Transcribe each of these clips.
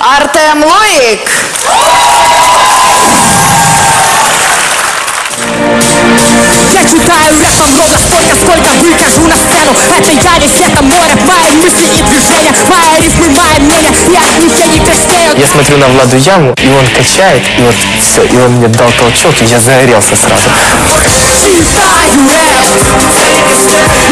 Артем Лоїк. Я читаю рэпом ровно столько, сколько выкажу на сцену. Это я весь это море, мои мысли и движения Мои рифмы, мои мнения, и от них я не краснею. Я смотрю на Владу Яму, и он качает, и вот все, и он мне дал толчок, и я загорелся сразу. Читаю рэп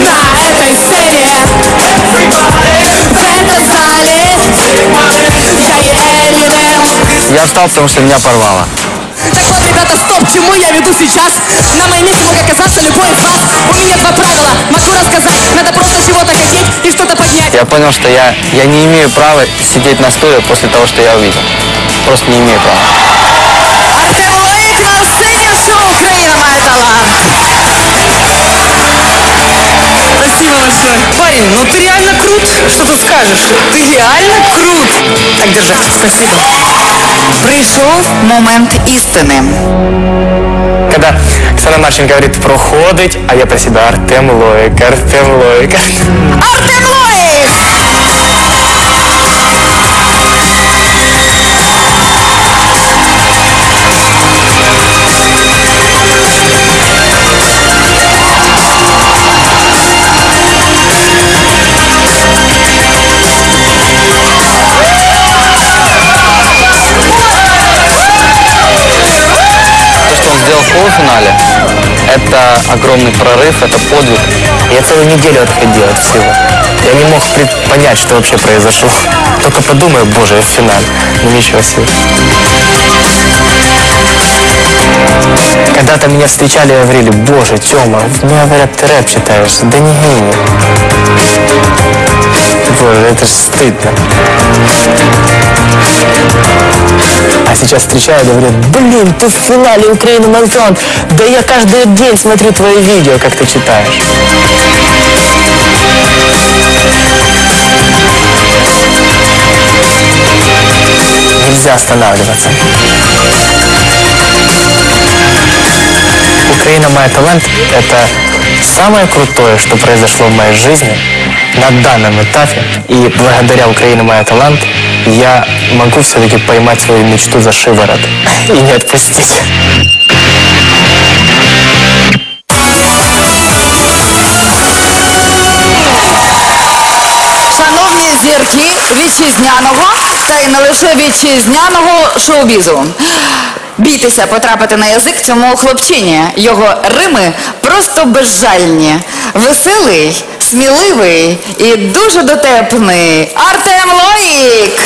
на этой сцене Я встал, потому что меня порвало. Так вот, ребята, стоп, чему я веду сейчас? На моем месте мог оказаться любой из вас У меня два правила, могу рассказать Надо просто чего-то хотеть и что-то поднять Я понял, что я, я не имею права сидеть на стуле после того, что я увидел. Просто не имею права. Артем Лоїк на сцені шоу Україна має талант. Спасибо большое. Парень, ну ты реально крут. Что тут скажешь? Ты реально крут. Так, держи. Спасибо. Прийшов момент істини. Когда Оксана Марченко говорит «проходить», а я про себя Артем Лоик, Артем Лоик. Артем Лоїк! Огромный прорыв, это подвиг. Я целую неделю отходил от всего. Я не мог понять, что вообще произошло. Только подумаю, боже, в финале. Ну ничего себе. Когда-то меня встречали и говорили, боже, Тёма, мне говорят, ты рэп читаешь. Да не гений. Боже, это ж стыдно. А сейчас встречают и говорят, блин, ты в финале Украины Мантон. Да я каждый день смотрю твои видео, как ты читаешь. Нельзя останавливаться. Украина моя талант – это самое крутое, что произошло в моей жизни на данном этапе. И благодаря Украине моя талант я могу все-таки поймать свою мечту за шиворот и не отпустить. Шановні зірки вітчизняного та й не лише вітчизняного шоу-бізу. Бійтеся потрапити на язик цьому хлопчині. Його рими просто безжальні. Веселий, сміливий і дуже дотепний. Артем Лоїк!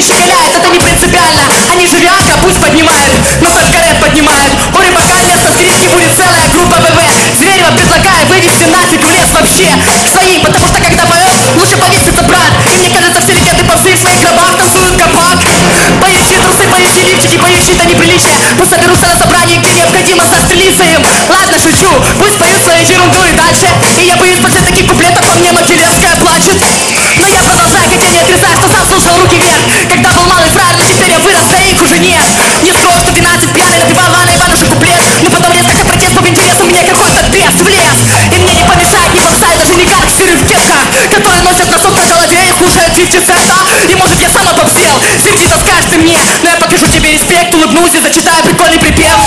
И щеголяет, это не принципиально. Они же Виагра пусть поднимают, но только рэп поднимают. У рыбака вместо скрипки будет целая группа ВВ. Зверева предлагаю вывести нафиг в лес вообще. К своим, потому что когда поет, лучше повеситься, брат. И мне кажется, все легенды попсы в своих гробах танцуют капак Поющие трусы, поющие лифчики, поющие это неприличие. Пусть соберутся на собрании, где необходимо застрелиться им. Ладно, шучу, пусть поют свою ерунду и дальше и слушают 50 цента И может я сам обобсел, сердито скажешь ты мне Но я покажу тебе респект, улыбнусь и зачитаю прикольный припев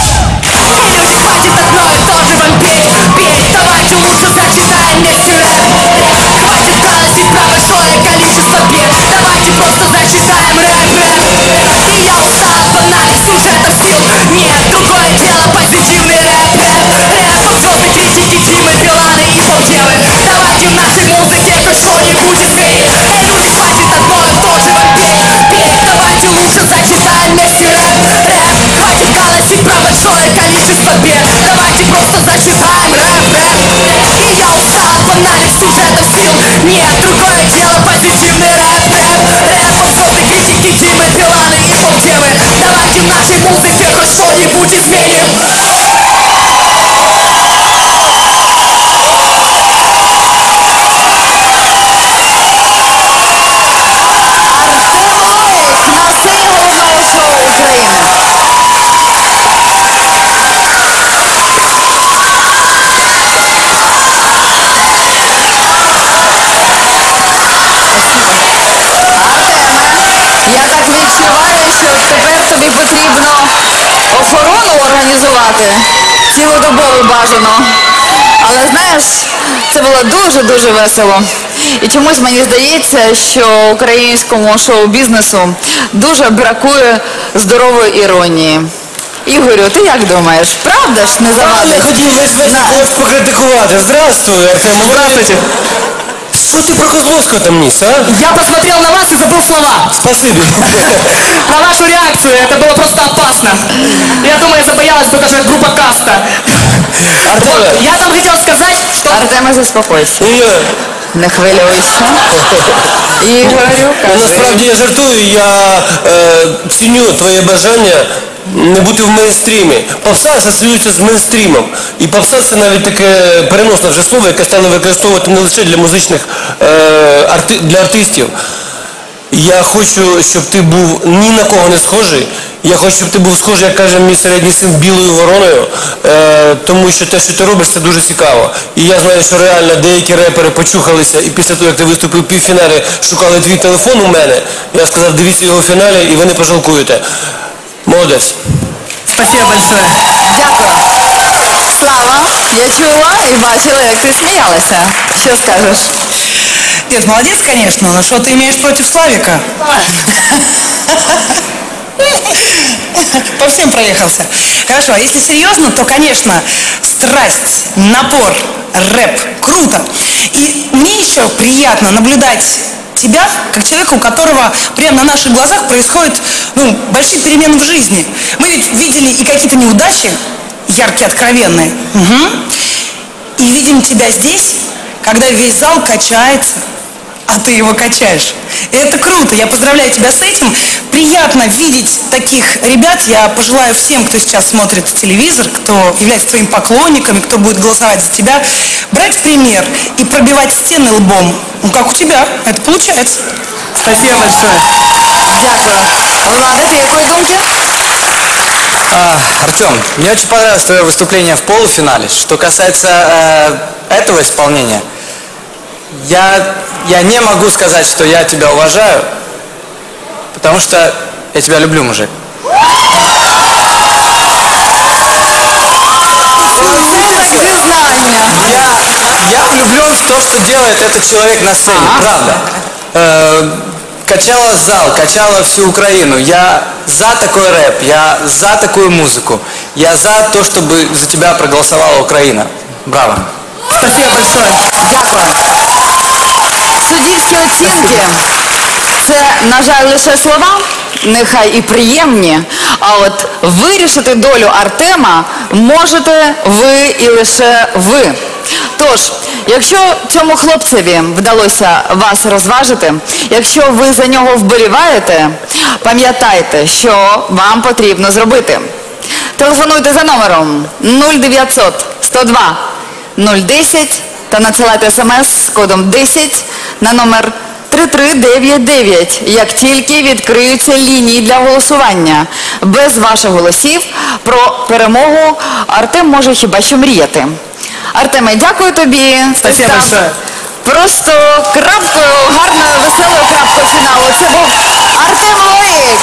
сюжетов сил Нет, другое дело позитивный рэп, рэп Рэп звезды критики Димы Биланы и полдевы Давайте нашей музыке хоть что-нибудь изменим організувати. Цілодобово бажано. Але знаєш, це було дуже-дуже весело. І чомусь мені здається, що українському шоу-бізнесу дуже бракує здорової іронії. Ігорю, ти як думаєш? Правда ж не завадить? Я хотів весь вечір На- покритикувати. Здравствуй, Артем. Здравствуйте. Що ти про Козловського там ніс, а? Я посмотрел на вас и забыл слова Спасибі. На вашу реакцию, это было просто опасно Я думаю, забоялась бы даже группа Каста Артеме, Я там хотел сказать, что Артеме, заспокойся. і, е, Не хвилюйся. Ігорю, ну, кажи. насправді я жартую, я е, ціню твоє бажання не бути в мейнстрімі. Попса асоціюється з мейнстрімом. І попса це навіть таке переносне вже слово, яке стали використовувати не лише для музичних е, арти, для артистів. Я хочу, щоб ти був ні на кого не схожий. Я хочу, щоб ти був схожий, як каже мій середній син, білою вороною, е, тому що те, що ти робиш, це дуже цікаво. І я знаю, що реально деякі репери почухалися, і після того, як ти виступив в півфіналі, шукали твій телефон у мене. Я сказав, дивіться його в фіналі, і ви не пожалкуєте. Молодець. Спасибо большое Дякую. Слава, я чула і бачила, як ти сміялася. Що скажеш? Нет, молодец, конечно, но что ты имеешь против Славика? По всем проехался. Хорошо, а если серьезно, то, конечно, страсть, напор, рэп, круто. И мне еще приятно наблюдать тебя, как человека, у которого прямо на наших глазах происходят ну, большие перемены в жизни. Мы ведь видели и какие-то неудачи, яркие, откровенные. Мгм. И видим тебя здесь, когда весь зал качается, а ты его качаешь. И это круто. Я поздравляю тебя с этим. Приятно видеть таких ребят. Я пожелаю всем, кто сейчас смотрит телевизор, кто является твоими поклонниками, кто будет голосовать за тебя, брать пример и пробивать стены лбом. Ну, как у тебя. Это получается. Спасибо большое Дякую. Влада, ти якої думки? А, Артем, мне очень понравилось твое выступление в полуфинале. Что касается э, этого исполнения, я, я не могу сказать, что я тебя уважаю, потому что я тебя люблю, мужик. Я, я влюблен в то, что делает этот человек на сцене, правда. Э, качала зал, качала всю Украину. Я за такой рэп, я за такую музыку. Я за то, чтобы за тебя проголосовала Украина. Браво. Спасибо большое Дякую. Суддівські оцінки. Це, на жаль, лише слова, нехай і приємні, а от вирішити долю Артема можете ви і лише ви. Тож, якщо цьому хлопцеві вдалося вас розважити, якщо ви за нього вболіваєте, пам'ятайте, що вам потрібно зробити. Телефонуйте за номером 0900 102 010 та надсилайте смс з кодом 10 на номер 3399, як тільки відкриються лінії для голосування. Без ваших голосів про перемогу Артем може хіба що мріяти. Артеме, дякую тобі. Ти Спасибо большое. Просто крапкою, гарною, веселою крапкою фіналу. Це був Артем Лоїк.